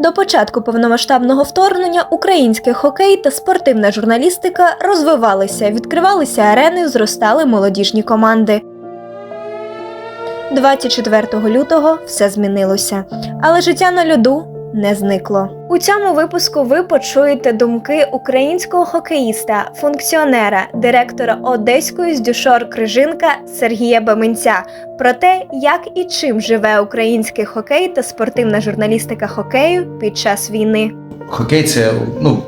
До початку повномасштабного вторгнення український хокей та спортивна журналістика розвивалися, відкривалися арени, зростали молодіжні команди. 24 лютого все змінилося, але життя на льоду не зникло. У цьому випуску ви почуєте думки українського хокеїста, функціонера, директора Одеської здюшор Крижинка Сергія Баменця про те, як і чим живе український хокей та спортивна журналістика хокею під час війни. Хокей це ну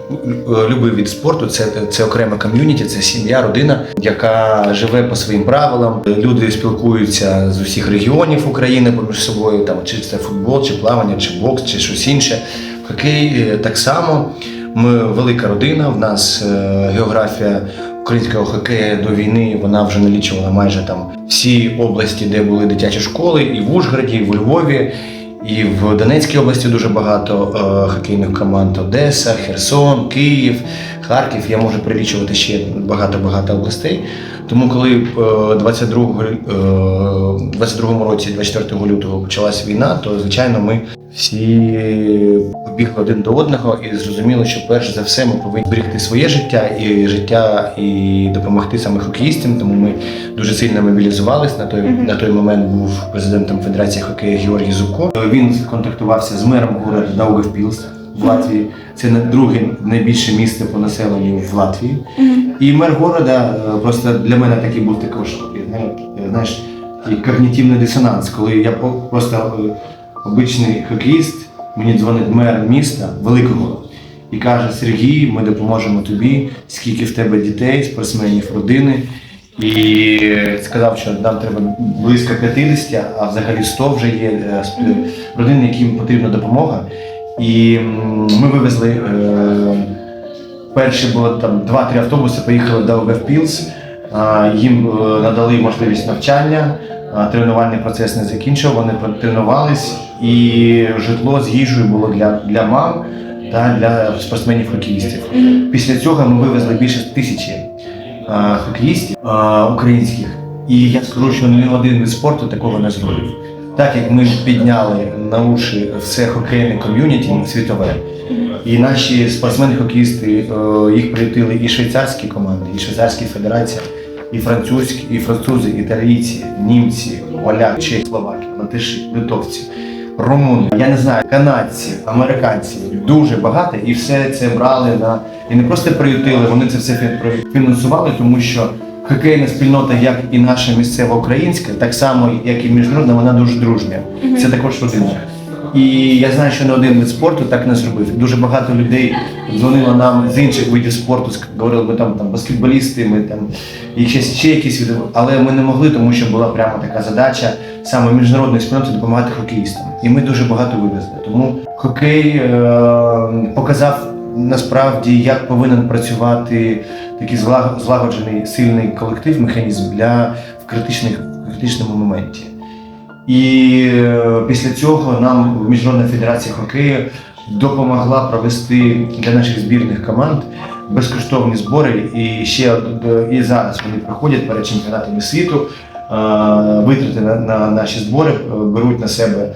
любий від спорту, це, це окрема ком'юніті, це сім'я, родина, яка живе по своїм правилам. Люди спілкуються з усіх регіонів України поміж собою, там чи це футбол, чи плавання, чи бокс, чи щось інше. Хокей е, так само. Ми велика родина. В нас е, географія українського хокею до війни вона вже налічувала майже там всі області, де були дитячі школи, і в Ужгороді, і в Львові. І в Донецькій області дуже багато е, хокейних команд: Одеса, Херсон, Київ, Харків. Я можу перелічувати ще багато-багато областей. Тому коли е, 22, е, 22 році, 24 лютого, почалась війна, то звичайно ми всі побігли один до одного і зрозуміли, що перш за все ми повинні зберегти своє життя і життя і допомогти саме хокеїстам. Тому ми дуже сильно мобілізувалися. На той Мгм. на той момент був президентом Федерації хокею Георгій Зубко. Він контактувався з мером города Даугавпілс в Латвії. Це друге найбільше місце по населенню в Латвії. І мер города е, просто для мене такий був також, знаєш, когнітивний дисонанс, коли я просто е, обичний хокеїст, мені дзвонить мер міста великого і каже: Сергій, ми допоможемо тобі, скільки в тебе дітей, спортсменів, родини. І сказав, що нам треба близько 50, а взагалі 100 вже є е, родини, яким потрібна допомога. І ми вивезли. е, Перші було там 2-3 автобуси, поїхали до Пілс. Їм е, надали можливість навчання, тренувальний процес не закінчив, вони тренувались, і житло з їжею було для, для мам та для спортсменів-хокеїстів. Після цього ми вивезли більше тисячі хокеїстів українських. І я скажу, що ні один вид спорту такого не зробив. Так як ми підняли на уші все хокейне ком'юніті світове, і наші спортсмени-хокеїсти е, їх прилетіли і швейцарські команди, і швейцарські федерації, і французькі, і французи, італійці, німці, поляки, чехи, словаки, латиші, литовці, румуни, я не знаю, канадці, американці. Дуже багато, і все це брали на і не просто приютили, вони це все фі- фінансували, тому що хокейна спільнота, як і наша місцева українська, так само як і міжнародна, вона дуже дружня. Це також родина. І я знаю, що не один вид спорту так не зробив. Дуже багато людей дзвонило нам з інших видів спорту, говорили, ми там, там баскетболісти, ми там і ще, ще якісь види. Але ми не могли, тому що була прямо така задача саме міжнародної спільноти допомагати хокеїстам. І ми дуже багато вивезли. Тому хокей е- показав насправді, як повинен працювати такий злагоджений сильний колектив, механізм для в критичних в критичному моменті. І е, після цього нам Міжнародна федерація хокею допомогла провести для наших збірних команд безкоштовні збори. І ще і зараз вони проходять перед чемпіонатами світу. Е, Витрати на, на наші збори е, беруть на себе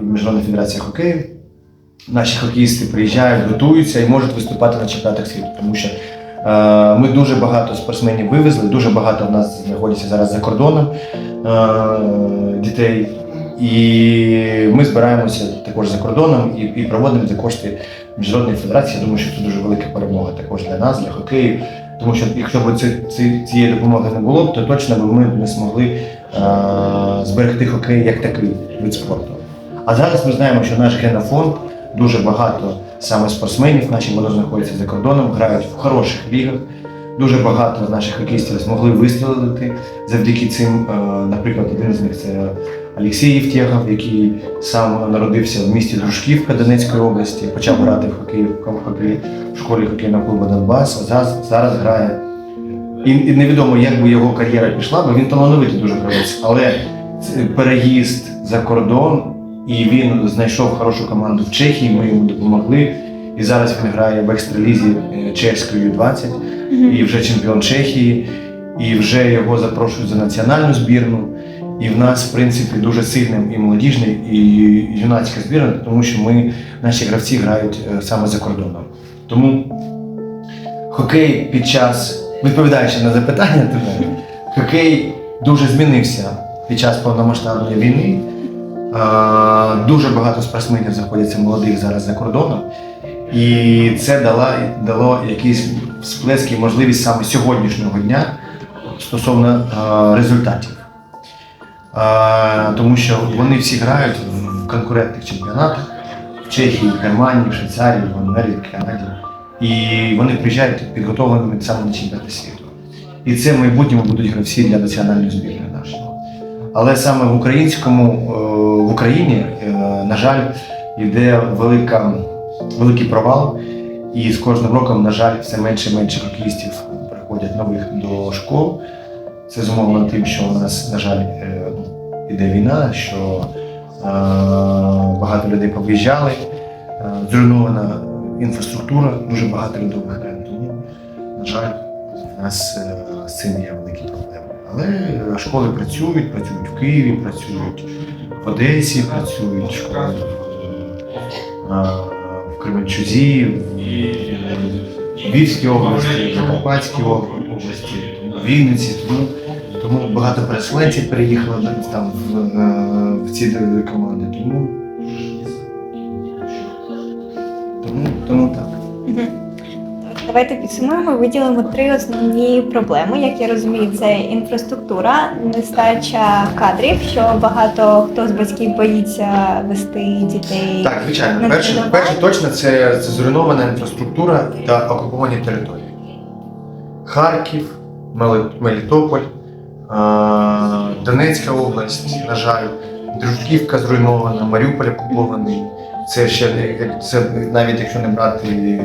Міжнародна федерація хокею. Наші хокеїсти приїжджають, готуються і можуть виступати на чемпіонатах світу, тому що е, ми дуже багато спортсменів вивезли, дуже багато в нас знаходяться зараз за кордоном е, дітей. І ми збираємося також за кордоном і, і проводимо за кошти Міжнародної федерації. Я думаю, що це дуже велика перемога також для нас, для хокею. Тому що якщо б це, ці- цієї допомоги не було то точно б ми не змогли е, зберегти хокей як такий вид спорту. А зараз ми знаємо, що наш генофонд дуже багато саме спортсменів наші вони знаходяться за кордоном, грають в хороших лігах. Дуже багато з наших хокеїстів змогли вистрілити завдяки цим. е, Наприклад, один з них це Олексій Євтєгов, який сам народився в місті Дружківка Донецької області, почав грати в хокей в хокей в школі хокейного клубу Донбас. Зараз, зараз грає. І, невідомо, як би його кар'єра пішла, бо він талановитий дуже гравець. Але переїзд за кордон, і він знайшов хорошу команду в Чехії. Ми йому допомогли. І зараз він грає в екстралізі е, чеської 20 і вже чемпіон Чехії, і вже його запрошують за національну збірну. І в нас, в принципі, дуже сильна і молодіжна, і юнацька збірна, тому що ми, наші гравці грають е, саме за кордоном. Тому хокей під час, відповідаючи на запитання тебе, хокей дуже змінився під час повномасштабної війни. Е, Дуже багато спортсменів знаходяться молодих зараз за кордоном. І це дало, дало якийсь сплеск можливість саме сьогоднішнього дня стосовно е, результатів. Е, тому що вони всі грають в конкурентних чемпіонатах в Чехії, Германії, в Швейцарії, в Америці, Канаді. І вони приїжджають підготовленими саме на чемпіонати світу. І це в майбутньому будуть гравці для національної збірної нашої. Але саме в українському, е, в Україні, е, на жаль, йде велика, великий провал. І з кожним роком, на жаль, все менше і менше хокеїстів приходять нових до школ. Це зумовлено тим, що у нас, на жаль, е, іде війна, що багато людей повиїжджали, зруйнована інфраструктура, дуже багато людей на жаль, у нас з цим є великі проблеми. Але школи працюють, працюють в Києві, працюють в Одесі, працюють школи е, в Кременчузі, в Львівській області, в Закарпатській області, в Вінниці. Тому, тому багато переселенців переїхало там в, е, в ці команди. Тому, тому, тому так. Давайте підсумуємо, виділимо три основні проблеми. Як я розумію, це інфраструктура, нестача кадрів, що багато хто з батьків боїться вести дітей. Так, звичайно. Перше, перше точно це, це зруйнована інфраструктура та окуповані території. Харків, Мелітополь, Донецька область, на жаль, Дружківка зруйнована, Маріуполь окупований. Це ще це навіть якщо не брати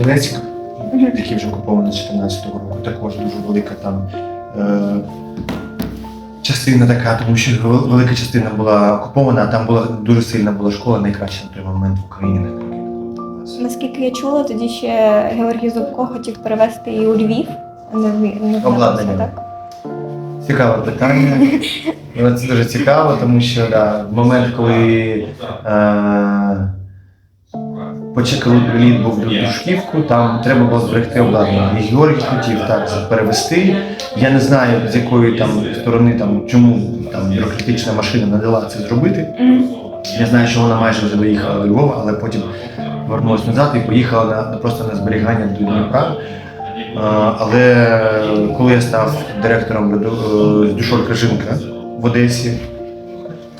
Донецьк, який вже окупований з 14-го року, також дуже велика там. Е, частина така, тому що велика частина була окупована, а там була дуже сильна була школа, найкраща на той момент в Україні. Наскільки я чула, тоді ще Георгій Зубко хотів перевезти і у Львів. Обладнання. так? Цікаве питання. Ну, Це дуже цікаво, тому що да, в момент, коли е, почекав літ був до Дружківку, там треба було зберегти обладнання. І Георгій хотів так перевести. Я не знаю, з якої там сторони, там, чому там бюрократична машина не дала це зробити. Я знаю, що вона майже вже доїхала до Львова, але потім повернулася назад і поїхала на, просто на зберігання до Дніпра. Але коли я став директором е, Дюшор Крижинка в Одесі,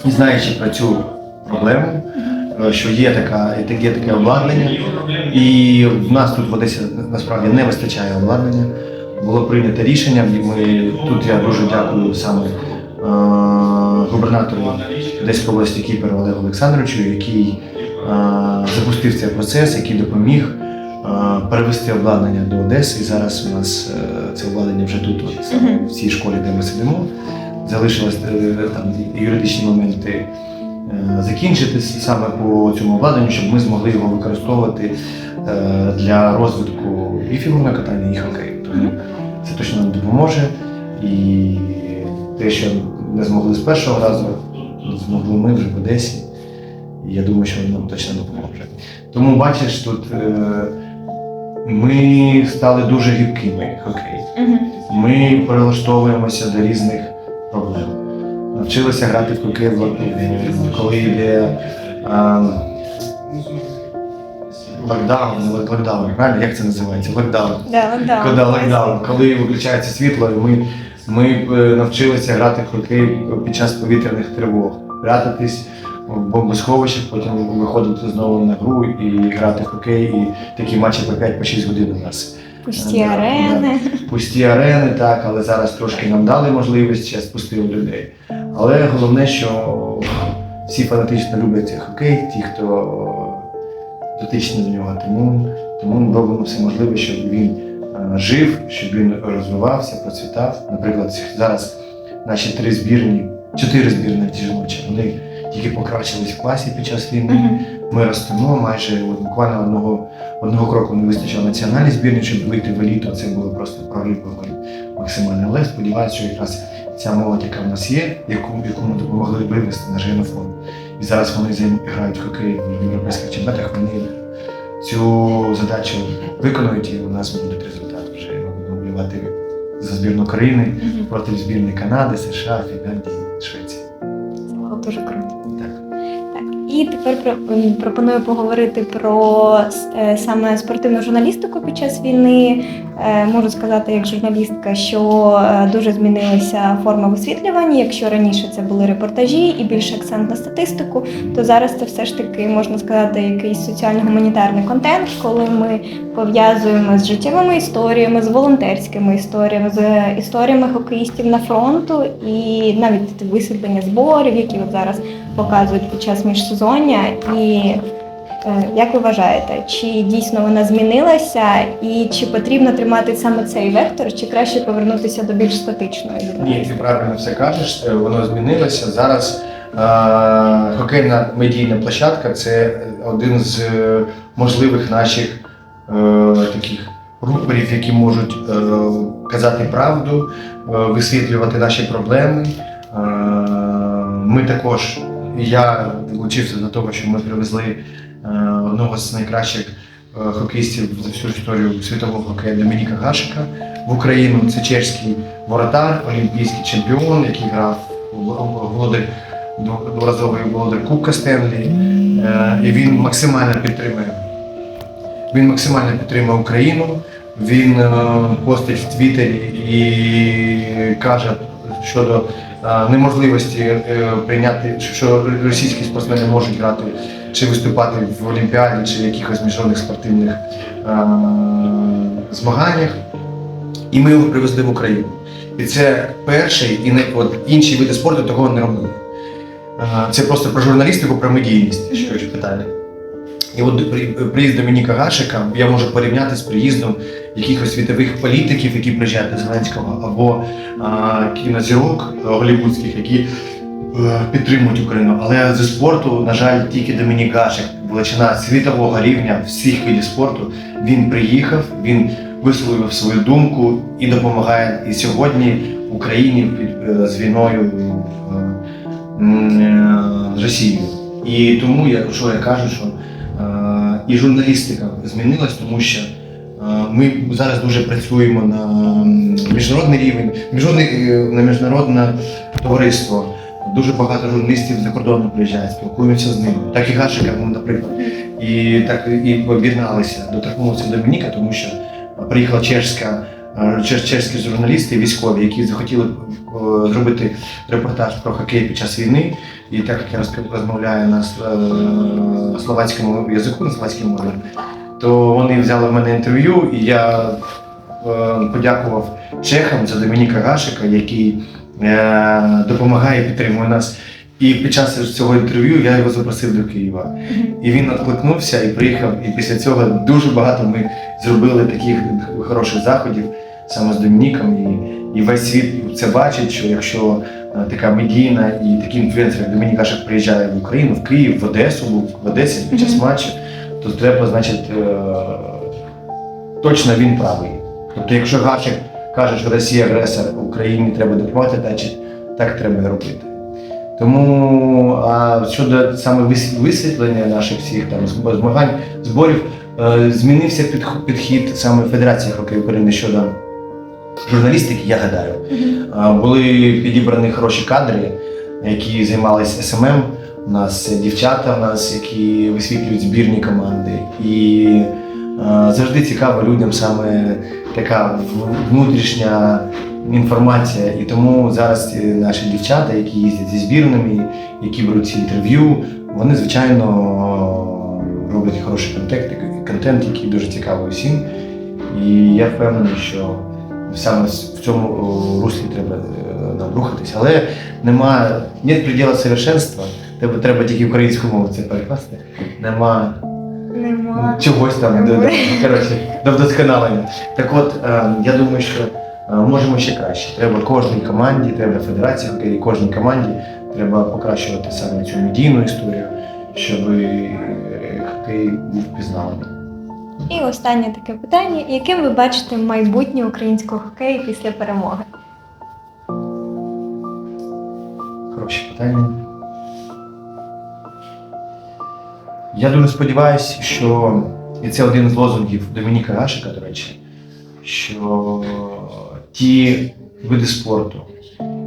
і знаючи про цю проблему, що є така, і таке обладнання, і в нас тут в Одесі насправді не вистачає обладнання. Було прийнято рішення, і ми тут я дуже дякую саме е, губернатору Одеської області Кіперу Олегу Олександровичу, який е, запустив цей процес, який допоміг е, перевести обладнання до Одеси. І зараз у нас е, це обладнання вже тут, от, саме в цій школі, де ми сидимо. Залишилось е, там юридичні моменти е, закінчити саме по цьому обладнанню, щоб ми змогли його використовувати е, для розвитку і фігурного катання, і хокею. Тому це точно нам допоможе. І те, що не змогли з першого разу, змогли ми вже в Одесі. І я думаю, що нам точно допоможе. Тому бачиш, тут е, ми стали дуже гибкими хокей. Ми перелаштовуємося до різних проблем. Навчилися грати в в- коли а, локдаун, локдаун, правильно? Як це називається? Локдаун. Да, локдаун. Коли локдаун, коли виключається світло, і ми, ми е, навчилися грати в хокей під час повітряних тривог, прятатись в бомбосховищах, потім виходити знову на гру і грати в хокей. І такі матчі по 5-6 годин у нас. Пусті Да, арени. Пусті арени, так, але зараз трошки нам дали можливість, ще спустили людей. Але головне, що всі фанатично люблять хокей, ті, хто дотичний до нього. Тому, тому ми робимо все можливе, щоб він е, жив, щоб він розвивався, процвітав. Наприклад, зараз наші три збірні, чотири збірні ті жіночі, вони тільки покращились в класі під час війни. Ми ростемо майже от буквально одного, одного кроку не вистачило національній збірні, щоб вийти в еліту. Це було просто прорив. Максимально. Але сподіваюся, що якраз ця молодь, яка в нас є, яку, яку ми допомогли вивести на женофон. І зараз вони грають в хокей в європейських чемпіонатах, вони цю задачу виконують, і у нас буде результат. Вже ми будемо воювати за збірну країни проти збірної Канади, США, Фінляндії, і тепер про- пропоную поговорити про е, саме спортивну журналістику під час війни. Е, Можу сказати, як журналістка, що е, дуже змінилася форма висвітлювання. Якщо раніше це були репортажі і більше акцент на статистику, то зараз це все ж таки можна сказати якийсь соціально-гуманітарний контент, коли ми пов'язуємо з життєвими історіями, з волонтерськими історіями, з історіями хокеїстів на фронту і навіть висвітлення зборів, які от зараз показують під час міжсезоння. І е, як ви вважаєте, чи дійсно вона змінилася, і чи потрібно тримати саме цей вектор, чи краще повернутися до більш статичної Ні, ти правильно все кажеш, е, воно змінилося. Зараз е, хокейна медійна площадка це один з можливих наших таких рупорів, які можуть казати правду, висвітлювати наші проблеми. Ми також, я долучився до того, що ми привезли е, одного з найкращих е, хокеїстів за всю історію світового хокею Домініка Гашика в Україну. Це чешський воротар, олімпійський чемпіон, який грав володар дворазовий володар Кубка Стенлі. Е, І він максимально підтримує. Він максимально підтримує Україну. Він постить в Твіттері і каже щодо е, неможливості е, прийняти, що російські спортсмени можуть грати чи виступати в Олімпіаді, чи в якихось міжнародних спортивних е, змаганнях. І ми його привезли в Україну. І це перший, і не от інші види спорту такого не робили. Це просто про журналістику, про медійність, що питання. І от при- приїзд Домініка Гашика я можу порівняти з приїздом якихось світових політиків, які приїжджають до Зеленського, або а, кінозірок голівудських, які е, підтримують Україну. Але зі спорту, на жаль, тільки Домінік Гашик, величина світового рівня всіх видів спорту. Він приїхав, він висловив свою думку і допомагає і сьогодні Україні під, е, з війною е, е, Росією. І тому я що я кажу, що е, і журналістика змінилась, тому що ми зараз дуже працюємо на міжнародний рівень, міжнародний, е, на міжнародне товариство. Дуже багато журналістів за кордону приїжджають, спілкуємося з ними. Так і Гашика, ну, наприклад. І так і об'єдналися, доторкнулися до Домініка, тому що приїхала чешська, чеш- чешські журналісти, військові, які захотіли е, зробити репортаж про хокей під час війни. І так як я розмовляю на е, словацькому язику, на словацькій мові, то вони взяли в мене інтерв'ю, і я е, подякував чехам за Домініка Гашика, який е, допомагає і підтримує нас. І під час цього інтерв'ю я його запросив до Києва. І він відкликнувся і приїхав. І після цього дуже багато ми зробили таких хороших заходів саме з Домініком. І, і весь світ це бачить, що якщо е, така медійна і такий інфлюенсер, як Домінік Гашик приїжджає в Україну, в Київ, в Одесу, був в Одесі під час матчу, то треба, значить, е, точно він правий. Тобто, якщо Гашик каже, що Росія агресор, Україні треба допомагати, значить так треба робити. Тому а щодо саме висвітлення наших всіх там змагань, зборів, е, змінився підхід саме Федерації хокею України щодо журналістики, я гадаю. Були підібрані хороші кадри, які займалися СММ. У нас дівчата, у нас, які висвітлюють збірні команди. І е, завжди цікаво людям саме така внутрішня інформація. І тому зараз наші дівчата, які їздять зі збірними, які беруть ці інтерв'ю, вони, звичайно, роблять хороший контент, контент, який дуже цікавий усім. І я впевнений, що саме в цьому руслі треба е, нам рухатись. Але немає нет приділу совершенства. Тебе треба тільки українську мову це перекласти. Нема Нема. чогось там до, до, коротше, до вдосконалення. Так от, е, я думаю, що е, можемо ще краще. Треба кожній команді, треба федерації хокею, кожній команді треба покращувати саме цю медійну історію, щоб е, хокей був впізнаваний. І останнє таке питання: яким ви бачите майбутнє українського хокею після перемоги? Хороше питання. Я дуже сподіваюся, що і це один з лозунгів Домініка Гашика, до речі, що ті види спорту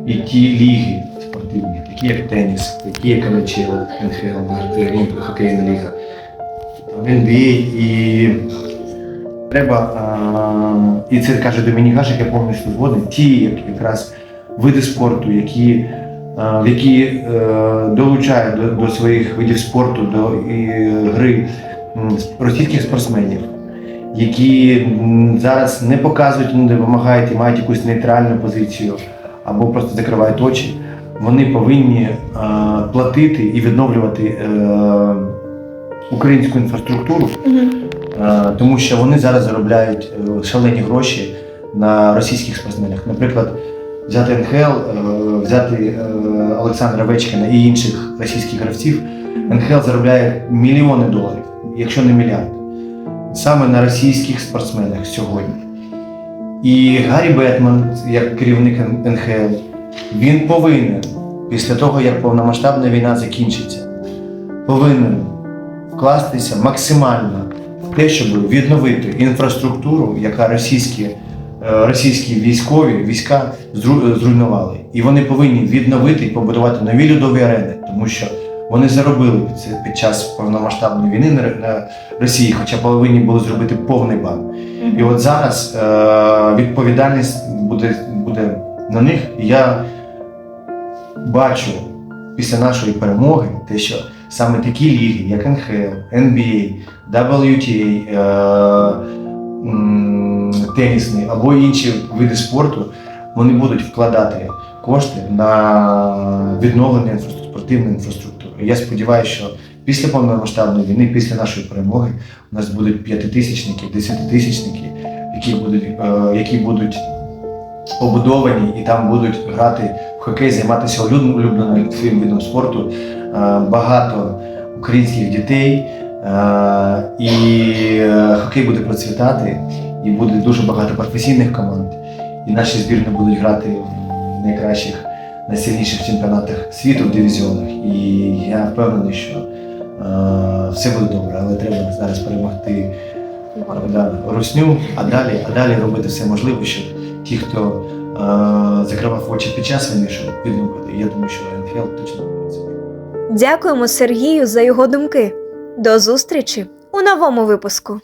і ті ліги спортивні, такі як теніс, такі як НХЛ, НХЛ, хокейна ліга, NBA і треба, і це каже Домінік Гашик, я повністю згоден, ті як якраз види спорту, які які е, долучають до, до своїх видів спорту, до і, гри російських спортсменів, які зараз не показують, не допомагають і мають якусь нейтральну позицію або просто закривають очі, вони повинні е, платити і відновлювати е, українську інфраструктуру, е, тому що вони зараз заробляють шалені гроші на російських спортсменах. Наприклад, взяти НХЛ, взяти Олександра Вечкіна і інших російських гравців, НХЛ заробляє мільйони доларів, якщо не мільярд, саме на російських спортсменах сьогодні. І Гаррі Бетман, як керівник НХЛ, він повинен, після того, як повномасштабна війна закінчиться, повинен вкластися максимально в те, щоб відновити інфраструктуру, яка російські, е, російські військові війська зруйнували. І вони повинні відновити і побудувати нові льодові арени, тому що вони заробили під, це- під час повномасштабної війни на, Росії, хоча повинні були зробити повний бан. І от зараз е, відповідальність буде, буде на них. І я бачу після нашої перемоги те, що саме такі ліги, як НХЛ, NBA, WTA, е, тенісний або інші види спорту, вони будуть вкладати кошти на відновлення спортивної інфраструктури. Я сподіваюся, що після повномасштабної війни, після нашої перемоги, у нас будуть п'ятитисячники, десятитисячники, які будуть, е, які будуть побудовані і там будуть грати в хокей, займатися улюб- улюбленим своїм видом спорту. Е, Багато українських дітей, е, і хокей буде процвітати, і буде дуже багато професійних команд. І наші збірні будуть грати в найкращих, найсильніших чемпіонатах світу в дивізіонах. І я впевнений, що е, все буде добре, але треба зараз перемогти да, русню, а далі, а далі робити все можливе, щоб ті, хто е, закривав очі під час війни, щоб відновити. Я думаю, що НХЛ точно буде. Дякуємо Сергію за його думки. До зустрічі у новому випуску.